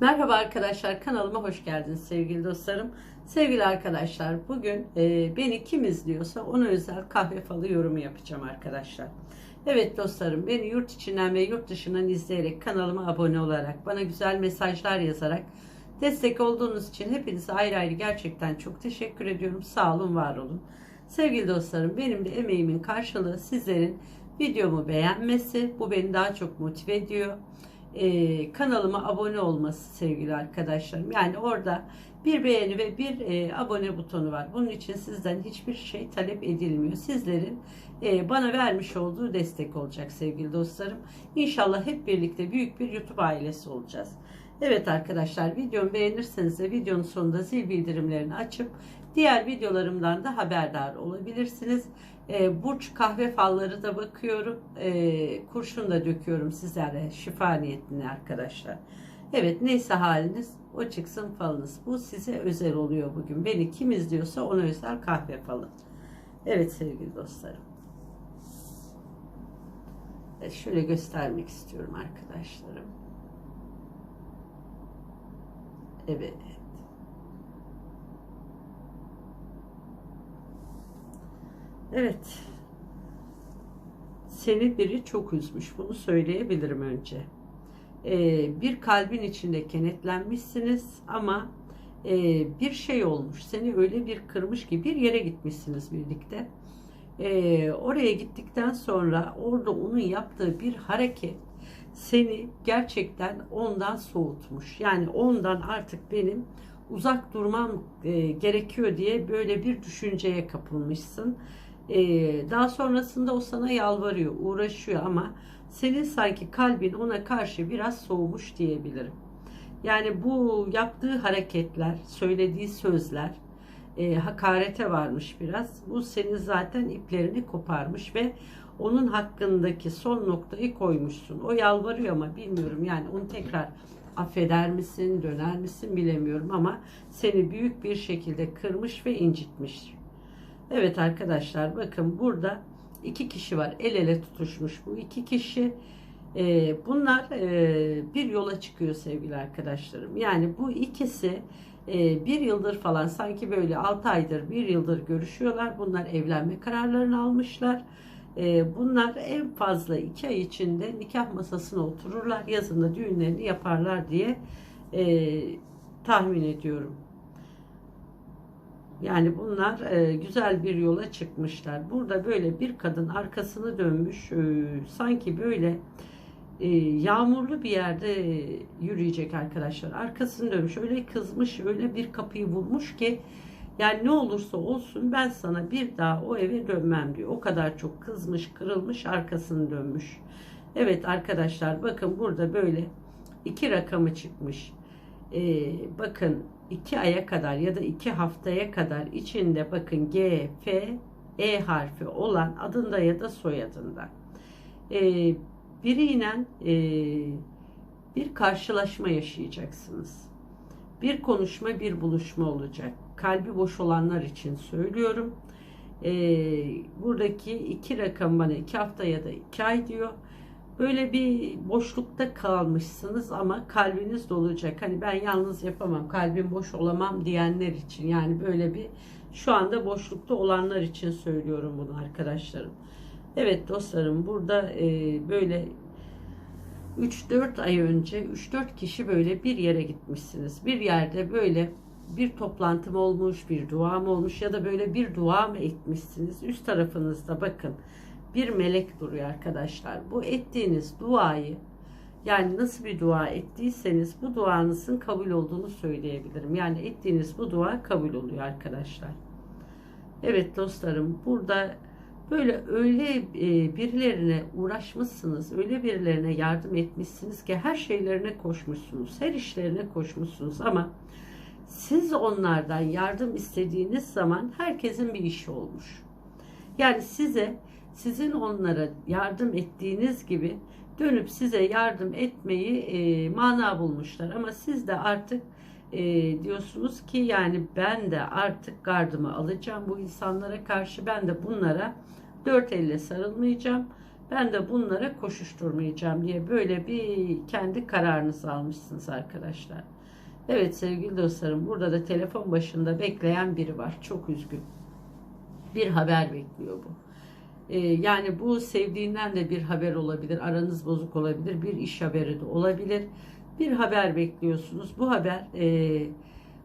Merhaba arkadaşlar kanalıma hoş geldiniz sevgili dostlarım. Sevgili arkadaşlar bugün e, beni kim izliyorsa ona özel kahve falı yorumu yapacağım arkadaşlar. Evet dostlarım beni yurt içinden ve yurt dışından izleyerek kanalıma abone olarak bana güzel mesajlar yazarak destek olduğunuz için hepinize ayrı ayrı gerçekten çok teşekkür ediyorum. Sağ olun var olun. Sevgili dostlarım benim de emeğimin karşılığı sizlerin videomu beğenmesi bu beni daha çok motive ediyor e, kanalıma abone olması sevgili arkadaşlarım. Yani orada bir beğeni ve bir e, abone butonu var. Bunun için sizden hiçbir şey talep edilmiyor. Sizlerin e, bana vermiş olduğu destek olacak sevgili dostlarım. İnşallah hep birlikte büyük bir YouTube ailesi olacağız. Evet arkadaşlar videomu beğenirseniz de videonun sonunda zil bildirimlerini açıp diğer videolarımdan da haberdar olabilirsiniz. E, burç kahve falları da bakıyorum. E, kurşun da döküyorum sizlere şifa niyetine arkadaşlar. Evet neyse haliniz o çıksın falınız. Bu size özel oluyor bugün. Beni kim izliyorsa ona özel kahve falı. Evet sevgili dostlarım. Şöyle göstermek istiyorum arkadaşlarım. Evet. Evet. Seni biri çok üzmüş. Bunu söyleyebilirim önce. Ee, bir kalbin içinde kenetlenmişsiniz ama e, bir şey olmuş. Seni öyle bir kırmış ki bir yere gitmişsiniz birlikte. Ee, oraya gittikten sonra orada onun yaptığı bir hareket seni gerçekten ondan soğutmuş. Yani ondan artık benim uzak durmam e, gerekiyor diye böyle bir düşünceye kapılmışsın. E, daha sonrasında o sana yalvarıyor, uğraşıyor ama senin sanki kalbin ona karşı biraz soğumuş diyebilirim. Yani bu yaptığı hareketler, söylediği sözler e, hakarete varmış biraz. Bu senin zaten iplerini koparmış ve onun hakkındaki son noktayı koymuşsun. O yalvarıyor ama bilmiyorum yani onu tekrar affeder misin, döner misin bilemiyorum ama seni büyük bir şekilde kırmış ve incitmiş. Evet arkadaşlar bakın burada iki kişi var. El ele tutuşmuş bu iki kişi. Ee, bunlar e, bir yola çıkıyor sevgili arkadaşlarım. Yani bu ikisi e, bir yıldır falan sanki böyle 6 aydır bir yıldır görüşüyorlar. Bunlar evlenme kararlarını almışlar. E, bunlar en fazla 2 ay içinde nikah masasına otururlar. Yazında düğünlerini yaparlar diye e, tahmin ediyorum. Yani bunlar e, güzel bir yola çıkmışlar. Burada böyle bir kadın arkasını dönmüş, e, sanki böyle yağmurlu bir yerde yürüyecek arkadaşlar. Arkasını dönmüş, öyle kızmış, öyle bir kapıyı vurmuş ki yani ne olursa olsun ben sana bir daha o eve dönmem diyor. O kadar çok kızmış, kırılmış, arkasını dönmüş. Evet arkadaşlar bakın burada böyle iki rakamı çıkmış. Ee, bakın iki aya kadar ya da iki haftaya kadar içinde bakın G, F, E harfi olan adında ya da soyadında. Ee, biriyle e, bir karşılaşma yaşayacaksınız. Bir konuşma, bir buluşma olacak. Kalbi boş olanlar için söylüyorum. Ee, buradaki iki rakam bana iki hafta ya da iki ay diyor böyle bir boşlukta kalmışsınız ama kalbiniz dolacak. Hani ben yalnız yapamam, kalbim boş olamam diyenler için yani böyle bir şu anda boşlukta olanlar için söylüyorum bunu arkadaşlarım. Evet dostlarım burada e, böyle 3-4 ay önce 3-4 kişi böyle bir yere gitmişsiniz. Bir yerde böyle bir toplantım olmuş, bir duam olmuş ya da böyle bir dua mı etmişsiniz? Üst tarafınızda bakın bir melek duruyor arkadaşlar. Bu ettiğiniz duayı yani nasıl bir dua ettiyseniz bu duanızın kabul olduğunu söyleyebilirim. Yani ettiğiniz bu dua kabul oluyor arkadaşlar. Evet dostlarım burada böyle öyle e, birilerine uğraşmışsınız, öyle birilerine yardım etmişsiniz ki her şeylerine koşmuşsunuz, her işlerine koşmuşsunuz ama siz onlardan yardım istediğiniz zaman herkesin bir işi olmuş. Yani size sizin onlara yardım ettiğiniz gibi dönüp size yardım etmeyi e, mana bulmuşlar. Ama siz de artık e, diyorsunuz ki yani ben de artık gardımı alacağım bu insanlara karşı ben de bunlara dört elle sarılmayacağım. Ben de bunlara koşuşturmayacağım diye böyle bir kendi kararınızı almışsınız arkadaşlar. Evet sevgili dostlarım burada da telefon başında bekleyen biri var. Çok üzgün. Bir haber bekliyor bu. Ee, yani bu sevdiğinden de bir haber olabilir. Aranız bozuk olabilir. Bir iş haberi de olabilir. Bir haber bekliyorsunuz. Bu haber e,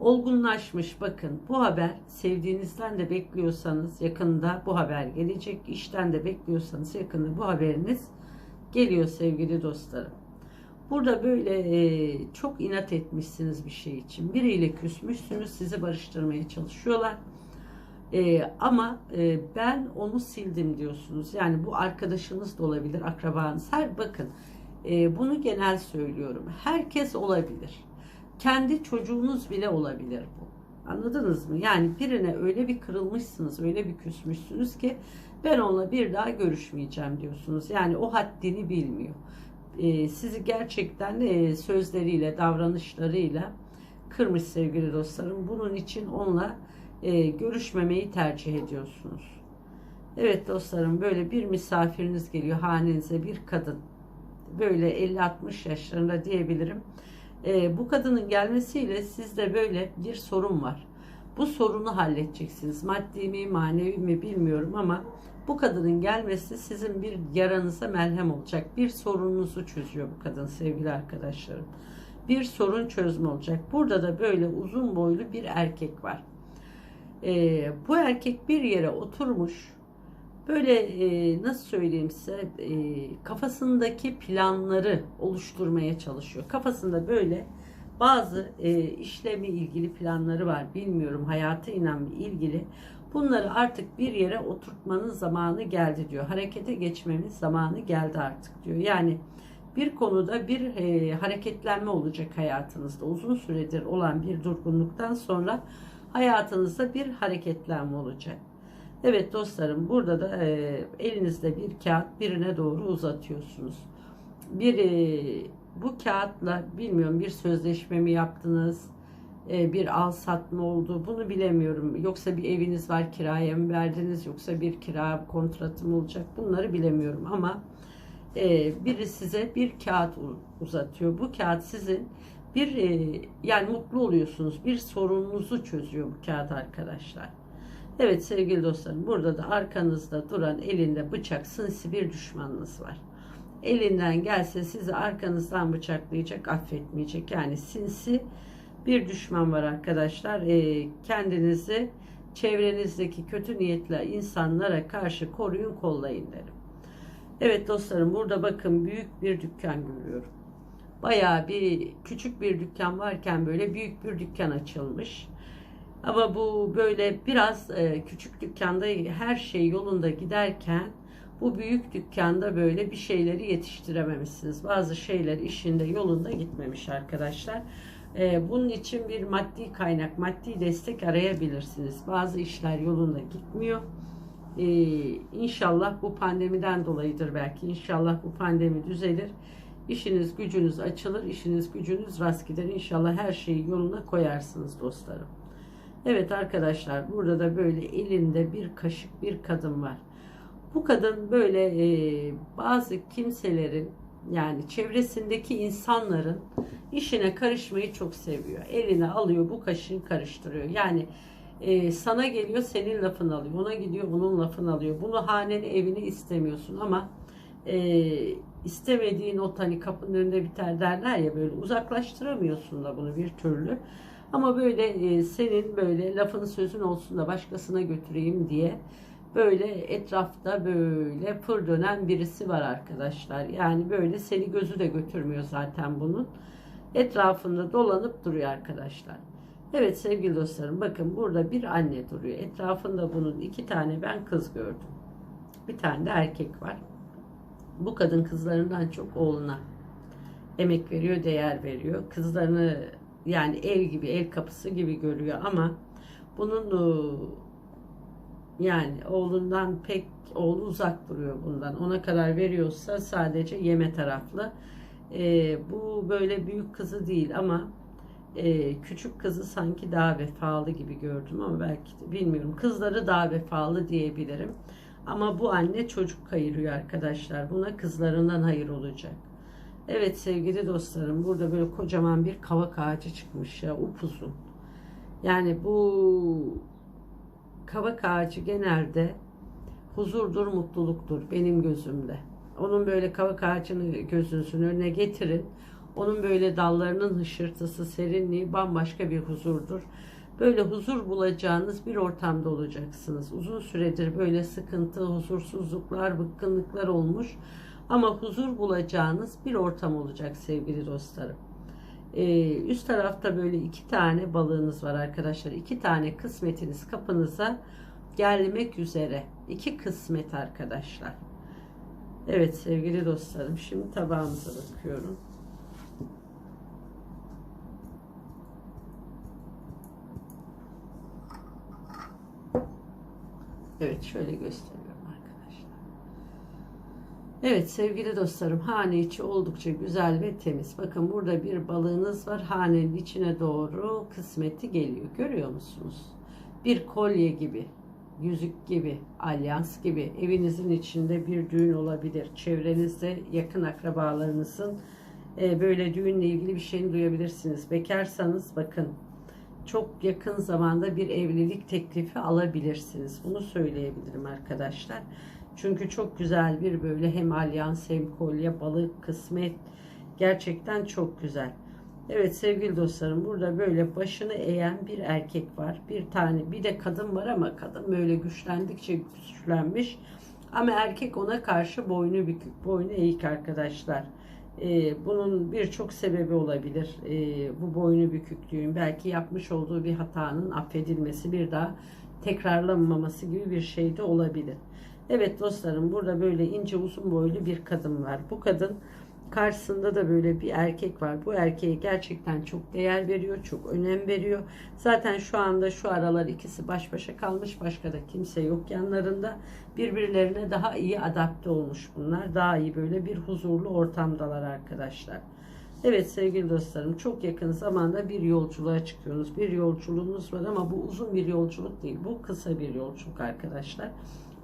olgunlaşmış. Bakın bu haber sevdiğinizden de bekliyorsanız yakında bu haber gelecek. İşten de bekliyorsanız yakında bu haberiniz geliyor sevgili dostlarım. Burada böyle e, çok inat etmişsiniz bir şey için. Biriyle küsmüşsünüz, sizi barıştırmaya çalışıyorlar. E, ama e, ben onu sildim diyorsunuz. Yani bu arkadaşınız da olabilir, akrabanız. Her bakın e, bunu genel söylüyorum. Herkes olabilir. Kendi çocuğunuz bile olabilir bu. Anladınız mı? Yani birine öyle bir kırılmışsınız, öyle bir küsmüşsünüz ki ben onunla bir daha görüşmeyeceğim diyorsunuz. Yani o haddini bilmiyor. E, sizi gerçekten e, sözleriyle, davranışlarıyla kırmış sevgili dostlarım. Bunun için onunla e, görüşmemeyi tercih ediyorsunuz. Evet dostlarım böyle bir misafiriniz geliyor hanenize bir kadın. Böyle 50-60 yaşlarında diyebilirim. E, bu kadının gelmesiyle sizde böyle bir sorun var. Bu sorunu halledeceksiniz. Maddi mi manevi mi bilmiyorum ama bu kadının gelmesi sizin bir yaranıza melhem olacak. Bir sorununuzu çözüyor bu kadın sevgili arkadaşlarım. Bir sorun çözme olacak. Burada da böyle uzun boylu bir erkek var. E, bu erkek bir yere oturmuş. Böyle e, nasıl söyleyeyim size e, kafasındaki planları oluşturmaya çalışıyor. Kafasında böyle bazı e, işlemi ilgili planları var. Bilmiyorum hayatıyla ilgili. Bunları artık bir yere oturtmanın zamanı geldi diyor. Harekete geçmemiz zamanı geldi artık diyor. Yani bir konuda bir e, hareketlenme olacak hayatınızda. Uzun süredir olan bir durgunluktan sonra hayatınızda bir hareketlenme olacak. Evet dostlarım burada da e, elinizde bir kağıt birine doğru uzatıyorsunuz. Bir e, bu kağıtla bilmiyorum bir sözleşme mi yaptınız? E, bir al sat mı oldu? Bunu bilemiyorum. Yoksa bir eviniz var kiraya mı verdiniz? Yoksa bir kira kontratı mı olacak? Bunları bilemiyorum ama e, biri size bir kağıt uzatıyor. Bu kağıt sizin bir e, yani mutlu oluyorsunuz. Bir sorununuzu çözüyor bu kağıt arkadaşlar. Evet sevgili dostlarım burada da arkanızda duran elinde bıçak sinsi bir düşmanınız var. Elinden gelse sizi arkanızdan bıçaklayacak affetmeyecek. Yani sinsi bir düşman var arkadaşlar. E, kendinizi çevrenizdeki kötü niyetli insanlara karşı koruyun kollayın derim. Evet dostlarım burada bakın büyük bir dükkan görüyorum. Bayağı bir küçük bir dükkan varken böyle büyük bir dükkan açılmış. Ama bu böyle biraz e, küçük dükkanda her şey yolunda giderken bu büyük dükkanda böyle bir şeyleri yetiştirememişsiniz. Bazı şeyler işinde yolunda gitmemiş arkadaşlar. E, bunun için bir maddi kaynak, maddi destek arayabilirsiniz. Bazı işler yolunda gitmiyor. E, inşallah bu pandemiden dolayıdır belki. İnşallah bu pandemi düzelir. İşiniz gücünüz açılır, işiniz gücünüz rast gider. İnşallah her şeyi yoluna koyarsınız dostlarım. Evet arkadaşlar burada da böyle elinde bir kaşık bir kadın var. Bu kadın böyle e, bazı kimselerin yani çevresindeki insanların işine karışmayı çok seviyor. Eline alıyor bu kaşığı karıştırıyor. Yani e, sana geliyor senin lafını alıyor. Ona gidiyor onun lafını alıyor. Bunu haneni evini istemiyorsun ama e, istemediğin o hani kapının önünde biter derler ya böyle uzaklaştıramıyorsun da bunu bir türlü. Ama böyle e, senin böyle lafın sözün olsun da başkasına götüreyim diye böyle etrafta böyle pır dönen birisi var arkadaşlar. Yani böyle seni gözü de götürmüyor zaten bunun. Etrafında dolanıp duruyor arkadaşlar. Evet sevgili dostlarım bakın burada bir anne duruyor. Etrafında bunun iki tane ben kız gördüm. Bir tane de erkek var. Bu kadın kızlarından çok oğluna emek veriyor, değer veriyor. Kızlarını yani ev gibi, ev kapısı gibi görüyor ama bunun e, yani oğlundan pek oğlu uzak duruyor bundan. Ona kadar veriyorsa sadece yeme taraflı. E, bu böyle büyük kızı değil ama e, küçük kızı sanki daha vefalı gibi gördüm ama belki de bilmiyorum. Kızları daha vefalı diyebilirim. Ama bu anne çocuk kayırıyor arkadaşlar. Buna kızlarından hayır olacak. Evet sevgili dostlarım burada böyle kocaman bir kavak ağacı çıkmış ya upuzun. Yani bu kavak ağacı genelde huzurdur, mutluluktur benim gözümde. Onun böyle kavak ağacını gözünüzün önüne getirin. Onun böyle dallarının hışırtısı, serinliği bambaşka bir huzurdur. Böyle huzur bulacağınız bir ortamda olacaksınız. Uzun süredir böyle sıkıntı, huzursuzluklar, bıkkınlıklar olmuş. Ama huzur bulacağınız bir ortam olacak sevgili dostlarım. Ee, üst tarafta böyle iki tane balığınız var arkadaşlar. İki tane kısmetiniz kapınıza gelmek üzere. İki kısmet arkadaşlar. Evet sevgili dostlarım şimdi tabağımıza bakıyorum. Evet şöyle arkadaşlar. Evet sevgili dostlarım hane içi oldukça güzel ve temiz. Bakın burada bir balığınız var. Hanenin içine doğru kısmeti geliyor. Görüyor musunuz? Bir kolye gibi, yüzük gibi, alyans gibi evinizin içinde bir düğün olabilir. Çevrenizde yakın akrabalarınızın e, böyle düğünle ilgili bir şeyini duyabilirsiniz. Bekarsanız bakın çok yakın zamanda bir evlilik teklifi alabilirsiniz. Bunu söyleyebilirim arkadaşlar. Çünkü çok güzel bir böyle hem alyans hem kolye balık kısmet gerçekten çok güzel. Evet sevgili dostlarım burada böyle başını eğen bir erkek var. Bir tane bir de kadın var ama kadın böyle güçlendikçe güçlenmiş. Ama erkek ona karşı boynu bükük, boynu eğik arkadaşlar. Ee, bunun birçok sebebi olabilir. Ee, bu boynu büküklüğün belki yapmış olduğu bir hatanın affedilmesi bir daha tekrarlanmaması gibi bir şey de olabilir. Evet dostlarım burada böyle ince uzun boylu bir kadın var. Bu kadın karşısında da böyle bir erkek var. Bu erkeğe gerçekten çok değer veriyor, çok önem veriyor. Zaten şu anda şu aralar ikisi baş başa kalmış. Başka da kimse yok yanlarında. Birbirlerine daha iyi adapte olmuş bunlar. Daha iyi böyle bir huzurlu ortamdalar arkadaşlar. Evet sevgili dostlarım çok yakın zamanda bir yolculuğa çıkıyorsunuz. Bir yolculuğunuz var ama bu uzun bir yolculuk değil. Bu kısa bir yolculuk arkadaşlar.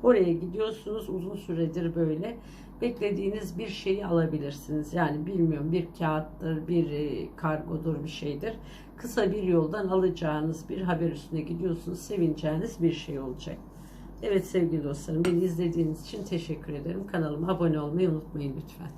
Oraya gidiyorsunuz uzun süredir böyle beklediğiniz bir şeyi alabilirsiniz. Yani bilmiyorum bir kağıttır, bir e, kargodur bir şeydir. Kısa bir yoldan alacağınız bir haber üstüne gidiyorsunuz. Sevineceğiniz bir şey olacak. Evet sevgili dostlarım beni izlediğiniz için teşekkür ederim. Kanalıma abone olmayı unutmayın lütfen.